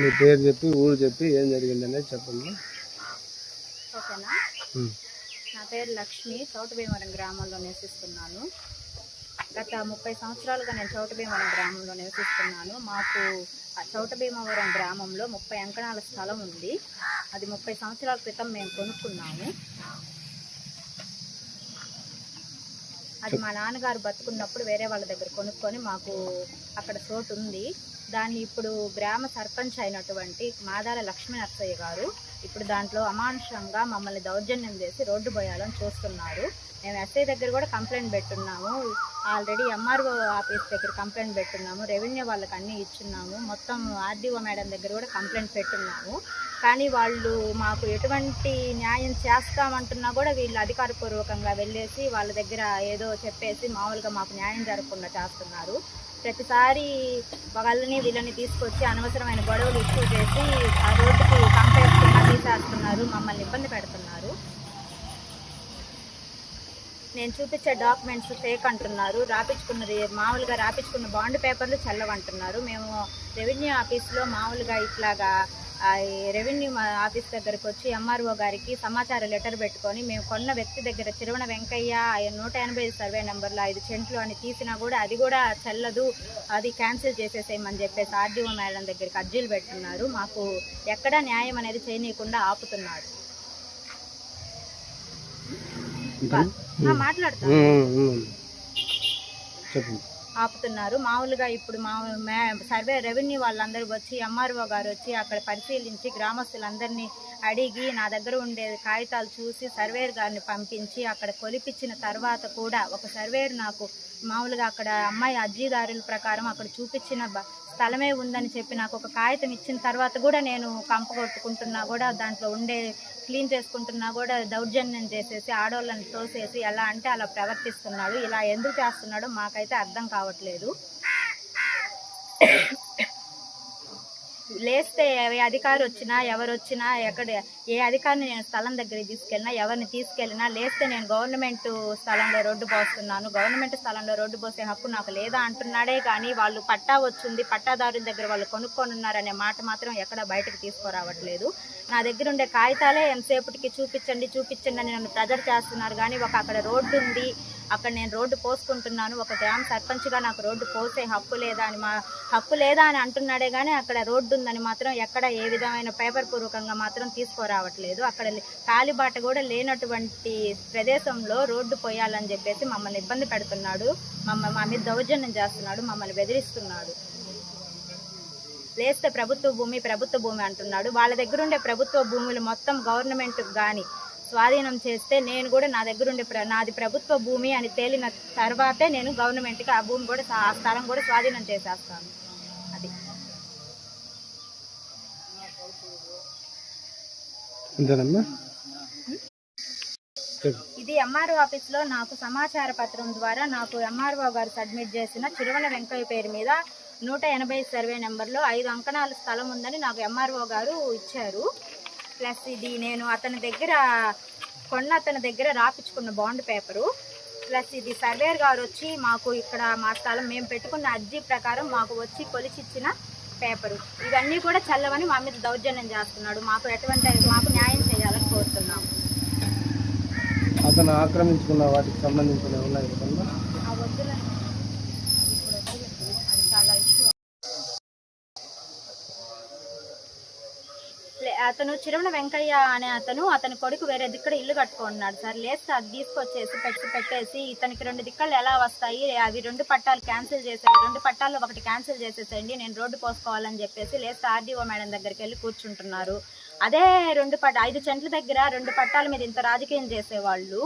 మీ పేరు చెప్పి ఊరు చెప్పి ఏం జరిగింది అనేది చెప్పండి. ఓకేనా. నా పేరు లక్ష్మి చౌటభీమవరం గ్రామంలో నివసిస్తున్నాను. గత ముప్పై సంవత్సరాలుగా నేను చౌటభీమవరం గ్రామంలో నివసిస్తున్నాను. మాకు చౌటభీమవరం గ్రామంలో ముప్పై అంకణాల స్థలం ఉంది. అది ముప్పై సంవత్సరాల క్రితం మేము కొనుక్కున్నాము. అది మా నాన్నగారు బతుకున్నప్పుడు వేరే వాళ్ళ దగ్గర కొనుక్కొని మాకు అక్కడ చోటు ఉంది. దాన్ని ఇప్పుడు గ్రామ సర్పంచ్ అయినటువంటి మాదాల లక్ష్మీ నర్సయ్య గారు ఇప్పుడు దాంట్లో అమానుషంగా మమ్మల్ని దౌర్జన్యం చేసి రోడ్డు పోయాలని చూస్తున్నారు. మేము ఎస్ఐ దగ్గర కూడా కంప్లైంట్ పెట్టున్నాము. ఆల్రెడీ ఎంఆర్ఓ ఆఫీస్ దగ్గర కంప్లైంట్ పెట్టున్నాము. రెవెన్యూ వాళ్ళకి అన్నీ ఇచ్చున్నాము. మొత్తం ఆర్డీఓ మేడం దగ్గర కూడా కంప్లైంట్ పెట్టున్నాము. కానీ వాళ్ళు మాకు ఎటువంటి న్యాయం చేస్తామంటున్నా కూడా వీళ్ళు అధికారపూర్వకంగా వెళ్ళేసి వాళ్ళ దగ్గర ఏదో చెప్పేసి మామూలుగా మాకు న్యాయం జరగకుండా చేస్తున్నారు. ప్రతిసారి వాళ్ళని వీళ్ళని తీసుకొచ్చి అనవసరమైన గొడవలు ఇష్యూ చేసి ఆ రోడ్డుకి కంపేస్తున్నా తీసేస్తున్నారు. మమ్మల్ని ఇబ్బంది పెడుతున్నారు. నేను చూపించే డాక్యుమెంట్స్ ఫేక్ అంటున్నారు. రాపించుకున్న మామూలుగా రాపించుకున్న బాండ్ పేపర్లు చెల్లవంటున్నారు. మేము రెవెన్యూ ఆఫీస్లో మామూలుగా ఇట్లాగా రెవెన్యూ ఆఫీస్ దగ్గరకు వచ్చి ఎంఆర్ఓ గారికి సమాచార లెటర్ పెట్టుకొని మేము కొన్న వ్యక్తి దగ్గర చిరువణ వెంకయ్య ఆయన నూట ఎనభై సర్వే నెంబర్లో ఐదు చెంట్లు అని తీసినా కూడా అది కూడా చెల్లదు అది క్యాన్సిల్ చేసేసేయమని చెప్పేసి ఆర్డీఓ మేడం దగ్గరికి అర్జీలు పెట్టున్నారు. మాకు ఎక్కడా న్యాయం అనేది చేయనీయకుండా ఆపుతున్నారు. మాట్లాడతాను. ఆపుతున్నారు. మామూలుగా ఇప్పుడు మామూలు మే- సర్వే రెవెన్యూ వాళ్ళందరూ వచ్చి ఎంఆర్ఓ గారు వచ్చి అక్కడ పరిశీలించి గ్రామస్తులందరినీ అడిగి నా దగ్గర ఉండే కాగితాలు చూసి సర్వేర్ గారిని పంపించి అక్కడ కొలిపించిన తర్వాత కూడా ఒక సర్వేర్ నాకు మామూలుగా అక్కడ అమ్మాయి అర్జీదారుల ప్రకారం అక్కడ చూపించిన బ- స్థలమే ఉందని చెప్పి నాకు ఒక కాగితం ఇచ్చిన తర్వాత కూడా నేను కంప కొట్టుకుంటున్నా కూడా దాంట్లో ఉండే క్లీన్ చేసుకుంటున్నా కూడా దౌర్జన్యం చేసేసి ఆడవాళ్ళని తోసేసి ఎలా అంటే అలా ప్రవర్తిస్తున్నాడు. ఇలా ఎందుకు చేస్తున్నాడో మాకైతే అర్థం కావట్లేదు. లేస్తే ఏ అధికారి వచ్చినా ఎవరు వచ్చినా ఎక్కడ ఏ అధికారిని నేను స్థలం దగ్గరికి తీసుకెళ్ళినా ఎవరిని తీసుకెళ్ళినా లేస్తే నేను గవర్నమెంట్ స్థలంలో రోడ్డు పోస్తున్నాను. గవర్నమెంట్ స్థలంలో రోడ్డు పోసే హక్కు నాకు లేదా అంటున్నాడే కానీ వాళ్ళు పట్టా వచ్చింది పట్టాదారుల దగ్గర వాళ్ళు కొనుక్కొని ఉన్నారనే మాట మాత్రం ఎక్కడ బయటకు తీసుకురావట్లేదు. నా దగ్గర ఉండే కాగితాలే ఎంతసేపటికి చూపించండి చూపించండి అని నన్ను ప్రెజర్ చేస్తున్నారు కానీ ఒక అక్కడ రోడ్డు ఉంది అక్కడ నేను రోడ్డు పోసుకుంటున్నాను ఒక గ్రామ సర్పంచ్గా నాకు రోడ్డు పోసే హక్కు లేదా అని మా హక్కు లేదా అని అంటున్నాడే కానీ అక్కడ రోడ్డు ఉందని మాత్రం ఎక్కడ ఏ విధమైన పేపర్ పూర్వకంగా మాత్రం తీసుకురావట్లేదు. అక్కడ కాలిబాట కూడా లేనటువంటి ప్రదేశంలో రోడ్డు పోయాలని చెప్పేసి మమ్మల్ని ఇబ్బంది పెడుతున్నాడు. మమ్మల్ని మా మీద దౌర్జన్యం చేస్తున్నాడు. మమ్మల్ని బెదిరిస్తున్నాడు. లేస్తే ప్రభుత్వ భూమి ప్రభుత్వ భూమి అంటున్నాడు. వాళ్ళ దగ్గర ఉండే ప్రభుత్వ భూములు మొత్తం గవర్నమెంట్ కానీ స్వాధీనం చేస్తే నేను కూడా నా దగ్గర ఉండే నాది ప్రభుత్వ భూమి అని తేలిన తర్వాతే నేను గవర్నమెంట్కి ఆ భూమి కూడా ఆ స్థలం కూడా స్వాధీనం చేసేస్తాను. అంతేనమ్మా ఇది ఎంఆర్ఓ ఆఫీస్లో నాకు సమాచార పత్రం ద్వారా నాకు ఎంఆర్ఓ గారు సబ్మిట్ చేసిన చిరువల వెంకయ్య పేరు మీద నూట ఎనభై సర్వే నెంబర్లో ఐదు అంకణాల స్థలం ఉందని నాకు ఎంఆర్ఓ గారు ఇచ్చారు. ప్లస్ ఇది నేను అతని దగ్గర కొన్న అతని దగ్గర రాపించుకున్న బాండ్ పేపరు. ప్లస్ ఇది సర్వేర్ గారు వచ్చి మాకు ఇక్కడ మా స్థలం మేము పెట్టుకున్న అర్జీ ప్రకారం మాకు వచ్చి కొలిచిచ్చిన పేపరు. ఇవన్నీ కూడా చల్లవని మా మీద దౌర్జన్యం చేస్తున్నాడు. మాకు ఎటువంటి మాకు న్యాయం చేయాలని కోరుతున్నాము అతను ఆక్రమించుకున్న వాటికి సంబంధించినవి ఉన్నాయి కదమ్మా ఆ వద్దులే. అది ఇప్పుడు వద్దులే. అది చాలా ఇష్యూ అతను చిరమణ వెంకయ్య అనే అతను అతని కొడుకు వేరే దిక్కడ ఇల్లు కట్టుకున్నాడు సార్. లేదు అది తీసుకొచ్చేసి పెట్టి పెట్టేసి ఇతనికి రెండు దిక్కలు ఎలా వస్తాయి? అవి రెండు పట్టాలు క్యాన్సిల్ చేసేయండి. రెండు పట్టాలు ఒకటి క్యాన్సిల్ చేసేసేయండి. నేను రోడ్డు పోసుకోవాలని చెప్పేసి లేదు ఆర్డీఓ మేడం దగ్గరికి వెళ్ళి కూర్చుంటున్నారు. అదే రెండు పట్ట ఐదు చెంట్ల దగ్గర రెండు పట్టాల మీద ఇంత రాజకీయం చేసేవాళ్ళు.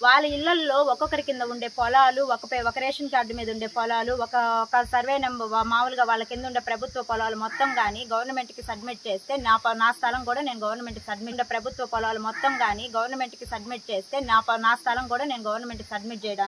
వాళ్ళ ఇళ్ళల్లో ఒక్కొక్కరి కింద ఉండే పొలాలు ఒక ఒక రేషన్ కార్డు మీద ఉండే పొలాలు ఒక ఒక సర్వే నెంబర్ మామూలుగా వాళ్ళ కింద ఉండే ప్రభుత్వ పొలాలు మొత్తం కానీ గవర్నమెంట్కి సబ్మిట్ చేస్తే నా నా స్థలం కూడా నేను గవర్నమెంట్కి సబ్మిట్ ప్రభుత్వ పొలాలు మొత్తం కానీ గవర్నమెంట్కి సబ్మిట్ చేస్తే నా నా స్థలం కూడా నేను గవర్నమెంట్కి సబ్మిట్ చేయడానికి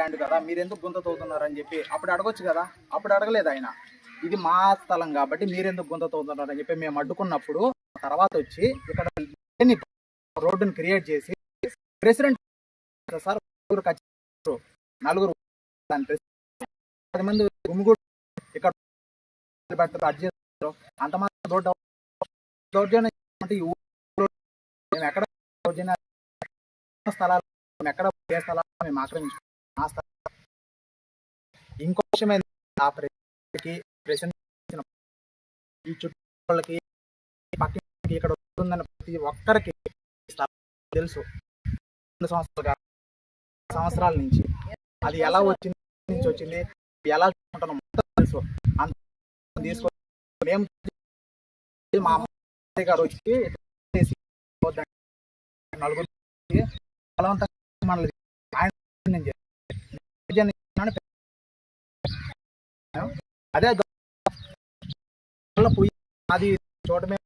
ల్యాండ్ కదా మీరు ఎందుకు గుంత తవ్వుతున్నారు అని చెప్పి అప్పుడు అడగొచ్చు కదా. అప్పుడు అడగలేదు ఆయన. ఇది మా స్థలం కాబట్టి మీరెందుకు గుంత తవ్వుతున్నారు అని చెప్పి మేము అడ్డుకున్నప్పుడు తర్వాత వచ్చి ఇక్కడ రోడ్డును క్రియేట్ చేసి ప్రెసిడెంట్ సార్ నలుగురు ఖచ్చితంగా నలుగురు పది మంది గుమిగూడు ఇక్కడ పెడతారు అడ్జస్ట్ చేస్తారు. మాత్రం రోడ్డు దౌర్జన్యం అంటే ఈ ఊరు మేము ఎక్కడ దౌర్జన్యం స్థలాలు మేము ఎక్కడ ఏ స్థలాలు మేము ఆక్రమించుకున్నాం ఇంకో విషయం ఆ ప్రజలకి ప్రెసిడెంట్ ఈ చుట్టుపక్కలకి పక్కకి ఇక్కడ ఉంటుందని ప్రతి ఒక్కరికి తెలుసు. రెండు సంవత్సరాలు సంవత్సరాల నుంచి. అది ఎలా వచ్చింది నుంచి వచ్చింది ఎలా చూసుకుంటున్నాం మొత్తం తెలుసు. అంత తీసుకొని మేము మా అమ్మాయి గారు వచ్చి నలుగురు బలవంతంగా మనల్ని ఆయన అదే పోయి అది చూడమే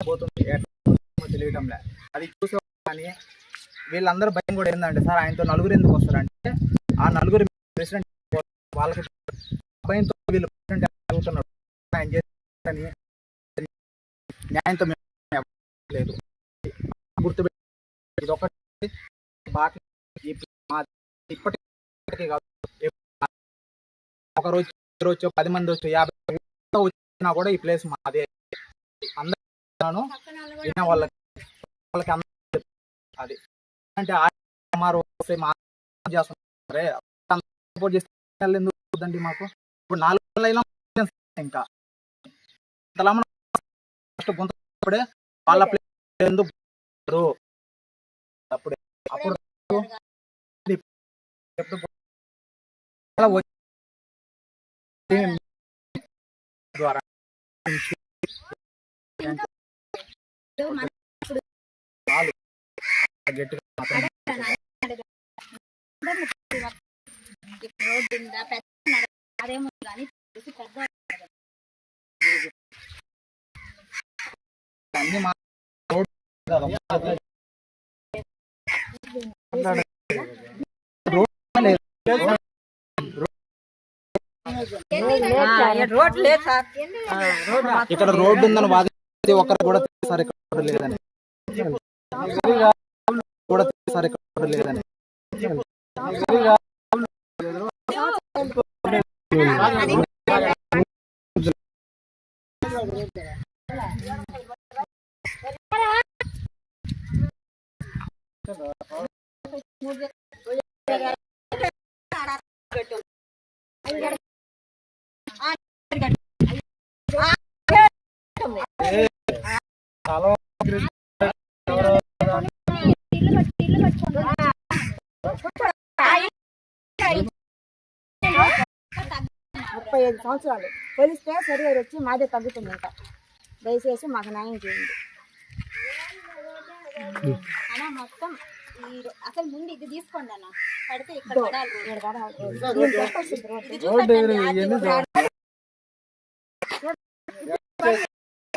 పోతుంది తెలియటం లే అది చూసే కానీ వీళ్ళందరూ భయం కూడా ఏంటంటే సార్ ఆయనతో నలుగురు ఎందుకు వస్తారంటే ఆ నలుగురు ప్రెసిడెంట్ వాళ్ళకి భయంతో వీళ్ళు ప్రెసిడెంట్ అడుగుతున్నాడు ఆయన చేస్తాని న్యాయంతో లేదు గుర్తుపెట్టి ఇప్పటి ఒకటి ఒక రోజు ఇద్దరు వచ్చో పది మంది వచ్చో యాభై వచ్చినా కూడా ఈ ప్లేస్ మాదే. అందరూ విన్న వాళ్ళకి వాళ్ళకి అందరూ అది. అంటే ఆర్ఆర్ వస్తే మా చేస్తున్నారే. సపోర్ట్ చేస్తే ఎందుకు వద్దండి మాకు? ఇప్పుడు నాలుగు అయినా ఇంకా? ఫస్ట్ గుంతప్పుడే వాళ్ళ ప్లేస్ ఎందుకు అప్పుడే అప్పుడు ద్వారా చాలు. గట్టిగా అదేమో కానీ పెద్ద అన్ని మా రోడ్ రోడ్ లేదు. సార్ ఇక్కడ రోడ్డు ఉందని వాదించి ఒకరు కూడా సార్ ఇక్కడ లేదని కూడా సార్ ఇక్కడ రోడ్డు లేదని ముప్పై ఐదు సంవత్సరాలు. తెలిస్తే సరిగా వచ్చి మాదే తగ్గుతుంది ఇంకా దయచేసి మాకు న్యాయం చేయండి. అన్న మొత్తం అసలు ముందు ఇది తీసుకోండి అన్న. పడితే ఇక్కడ పడాలి.